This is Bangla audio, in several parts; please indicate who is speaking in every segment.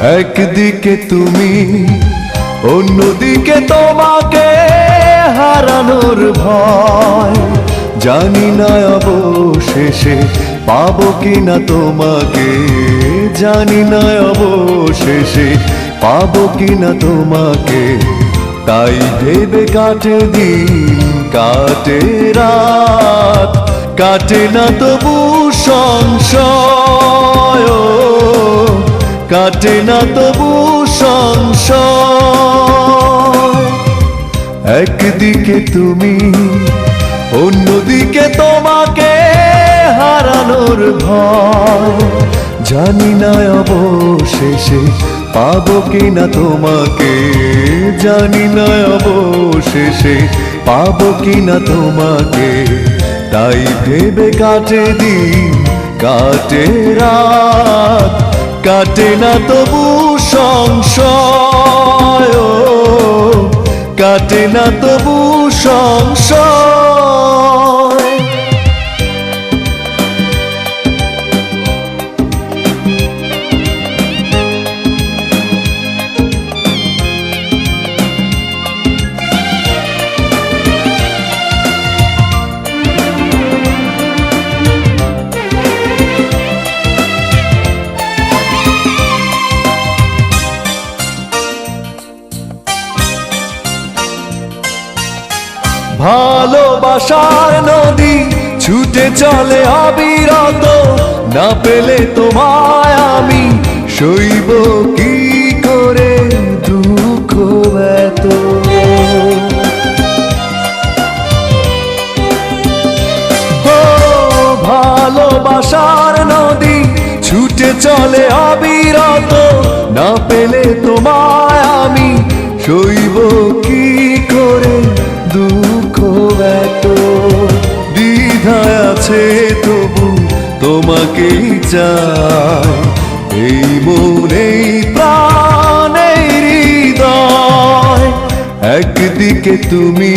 Speaker 1: একদিকে তুমি অন্যদিকে তোমাকে হারানোর ভয়। জানি না অবশেষে পাবো কিনা তোমাকে। জানি না অবশেষে পাবো কিনা তোমাকে। তাই ভেবে কাটে দিন কাটে রাত। কাটে না তবু ও, কাটে না তবু সংশয়। একদিকে তুমি, অন্যদিকে তোমাকে হারানোর ভয়। জানি না অবশেষে পাবো কিনা তোমাকে। জানি না অবশেষে পাবো কিনা তোমাকে। তাই ভেবে কাটে দিন, কাটে রাত। কাটে না তবু সংশয় কাটে না তবু সংশয়। ভালোবাসার নদী ছুটে চলে অবিরত। না পেলে তোমায় আমি সইব কি করে দুঃখ এত ভালোবাসার নদী ছুটে চলে অবিরত। না পেলে তোমায় আমি সইব এত দ্বিধায় আছে তবু তোমাকেই চাই। এই মনেই প্রাণেই হৃদয়। একদিকে তুমি,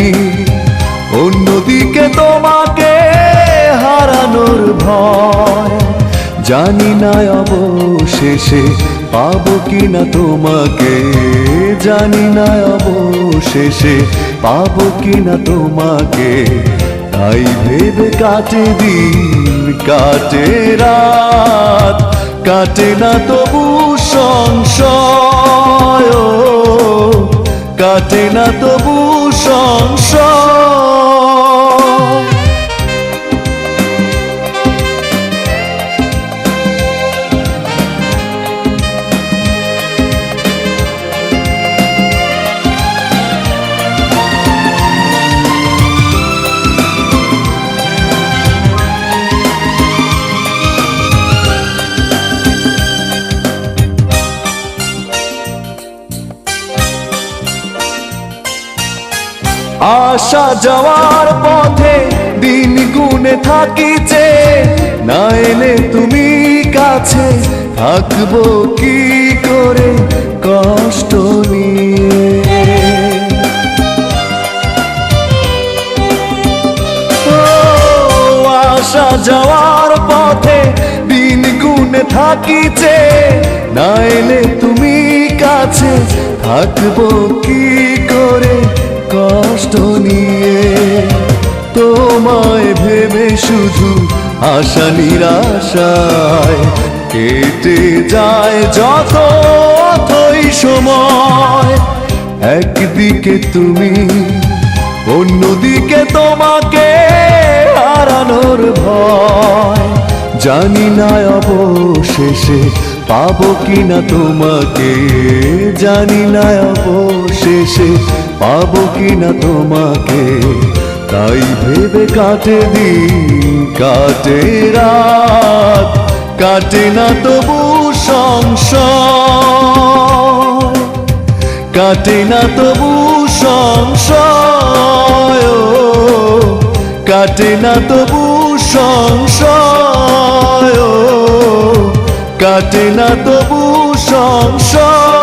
Speaker 1: অন্যদিকে তোমাকে হারানোর ভয়। জানি না অবশেষে পাবো কিনা তোমাকে, জানি না অবশেষে পাবো কিনা তোমাকে? তাই ভেবে কাটে দিন, কাটে রাত, কাটে না তবু সংশয়। কাটে না তবু সংশয়। আসা যাওয়ার পথে দিন গুনে থাকিছে না এলে তুমি কাছে থাকব কি করে কষ্ট যাওয়ার পথে দিন থাকিছে না এলে তুমি কাছে থাকব কি করে কষ্ট নিয়ে তোমায় ভেবে শুধু আশা, নিরাশায় কেটে যায় যত অথই সময়। একদিকে তুমি, অন্যদিকে তোমাকে হারানোর ভয়। জানি না অবশেষে পাবো কিনা তোমাকে, জানি না অবশেষে পাবো কিনা তোমাকে? তাই ভেবে কাটে দিন কাটে রাত কাটে না তবু সংশয়। কাটে না তবু ও, কাটে না তবু ও, কাটে না তবু সংশয়।